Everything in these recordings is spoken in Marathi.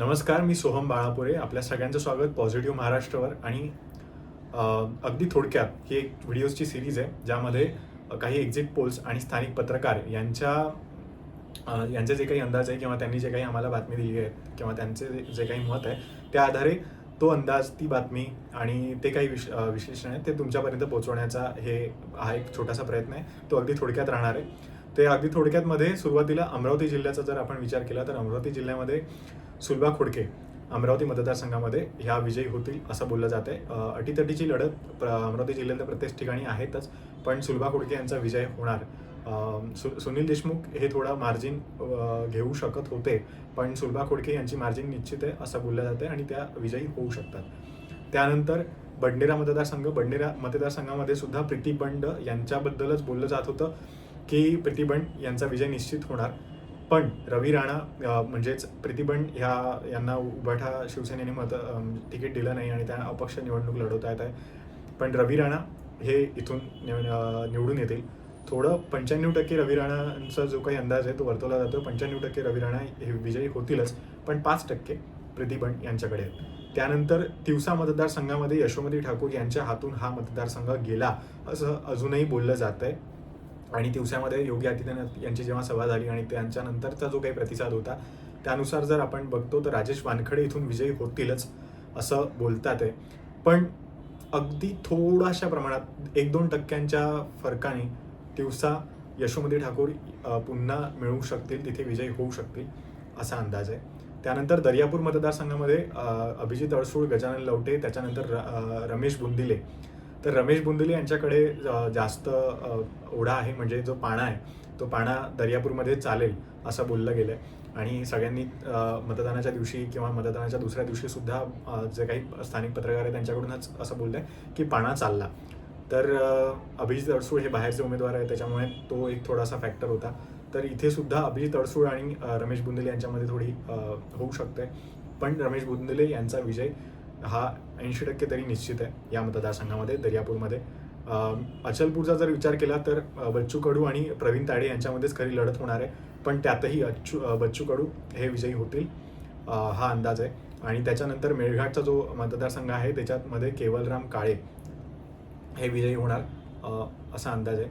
नमस्कार मी सोहम बाळापुरे. आपल्या सगळ्यांचं स्वागत पॉझिटिव्ह महाराष्ट्रवर. आणि अगदी थोडक्यात ही एक व्हिडिओजची सिरीज आहे ज्यामध्ये काही एक्झिट पोल्स आणि स्थानिक पत्रकार यांच्या यांचे जे काही अंदाज आहे किंवा त्यांनी जे काही आम्हाला बातमी दिली आहे किंवा त्यांचे जे- काही मत आहे त्या आधारे तो अंदाज ती बातमी आणि ते काही विश विश्लेषण आहे ते तुमच्यापर्यंत पोहोचवण्याचा हे हा एक छोटासा प्रयत्न आहे. तो अगदी थोडक्यात राहणार आहे. ते अगदी थोडक्यातमध्ये सुरुवातीला अमरावती जिल्ह्याचा जर आपण विचार केला तर अमरावती जिल्ह्यामध्ये सुलभा खोडके अमरावती मतदारसंघामध्ये ह्या विजयी होतील असं बोललं जाते अटीतटीची लढत प्र- अमरावती जिल्ह्यातल्या प्रत्येक ठिकाणी आहेतच पण सुलभा खोडके यांचा विजय होणार. सु सुनील देशमुख हे थोडा मार्जिन घेऊ शकत होते पण सुलभा खोडके यांची मार्जिन निश्चित आहे असं बोललं जाते आणि त्या विजयी होऊ शकतात. त्यानंतर बडनेरा मतदारसंघ बडनेरा मतदारसंघामध्ये सुद्धा प्रीती बंड यांच्याबद्दलच बोललं जात होतं. की प्रीती यांचा विजय निश्चित होणार. पण रवी राणा म्हणजेच प्रतिबंध ह्या यांना उभाठा शिवसेनेने मत तिकीट दिलं नाही आणि त्या अपक्ष निवडणूक लढवता येत आहे. पण रवी राणा हे इथून निव- निवडून येतील. थोडं पंच्याण्णव टक्के रवी राणांचा जो काही अंदाज आहे तो वर्तवला जातो. पंच्याण्णव टक्के रवी राणा हे विजयी होतीलच पण पाच टक्के प्रतिबंध यांच्याकडे आहेत. त्यानंतर तिवसा मतदारसंघामध्ये यशोमती ठाकूर यांच्या हातून हा मतदारसंघ गेला असं अजूनही बोललं जात आहे आणि दिवसामध्ये योगी आदित्यनाथ यांची जेव्हा सभा झाली आणि त्यांच्यानंतरचा जो काही प्रतिसाद होता त्यानुसार जर आपण बघतो तर राजेश वानखडे इथून विजयी होतीलच असं बोलतात आहे पण अगदी थोड्याशा प्रमाणात एक दोन टक्क्यांच्या फरकाने दिवसा यशोमती ठाकूर पुन्हा मिळवू शकतील तिथे विजयी होऊ शकतील असा अंदाज आहे. त्यानंतर दर्यापूर मतदारसंघामध्ये अभिजित अडसूळ गजानन लवटे त्याच्यानंतर र- रमेश बुंदिले तर रमेश बुंदुले यांच्याकडे जास्त ओढा आहे म्हणजे जो पाणा आहे तो पाणा दर्यापूरमध्ये चालेल असं बोललं गेलं आहे आणि सगळ्यांनी मतदानाच्या दिवशी किंवा मतदानाच्या दुसऱ्या दिवशी सुद्धा जे काही स्थानिक पत्रकार आहे त्यांच्याकडूनच असं बोललं आहे की पाणा चालला. तर अभिजित अडसूळ हे बाहेरचे उमेदवार आहे त्याच्यामुळे तो एक थोडासा फॅक्टर होता. तर इथे सुद्धा अभिजित अडसूळ आणि रमेश बुंदेले यांच्यामध्ये थोडी होऊ शकते. पण रमेश बुंदेले यांचा विजय हा ऐंशी टक्के तरी निश्चित आहे या मतदारसंघामध्ये दर्यापूरमध्ये. अचलपूरचा जर विचार केला तर बच्चू कडू आणि प्रवीण ताडे यांच्यामध्येच खरी लढत होणार आहे. पण त्यातही अच्छू बच्चू कडू हे विजयी होतील हा अंदाज आहे. आणि त्याच्यानंतर मेळघाटचा जो मतदारसंघ आहे त्याच्यामध्ये केवलराम काळे हे विजयी होणार असा अंदाज आहे.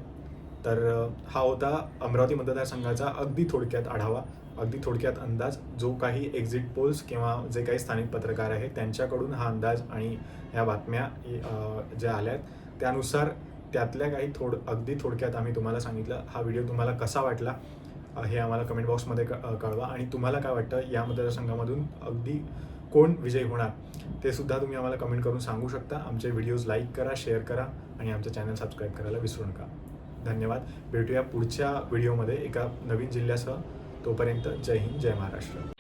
तर हा होता अमरावती मतदारसंघाचा अगदी थोडक्यात आढावा अगदी थोडक्यात अंदाज. जो काही एक्झिट पोल्स किंवा जे काही स्थानिक पत्रकार आहेत त्यांच्याकडून हा अंदाज आणि ह्या बातम्या ज्या आल्या आहेत त्यानुसार त्यातल्या काही थोड अगदी थोडक्यात आम्ही तुम्हाला सांगितलं. हा व्हिडिओ तुम्हाला कसा वाटला हे आम्हाला कमेंट बॉक्समध्ये क- कळवा. आणि तुम्हाला काय वाटतं या मतदारसंघामधून अगदी कोण विजयी होणार ते सुद्धा तुम्ही आम्हाला कमेंट करून सांगू शकता. आमचे व्हिडिओज लाईक करा शेअर करा आणि आमचं चॅनल सबस्क्राईब करायला विसरू नका. धन्यवाद. भेटूया पुढच्या व्हिडिओमध्ये एका नवीन जिल्ह्यासह. तोपर्यंत जय हिंद जय महाराष्ट्र.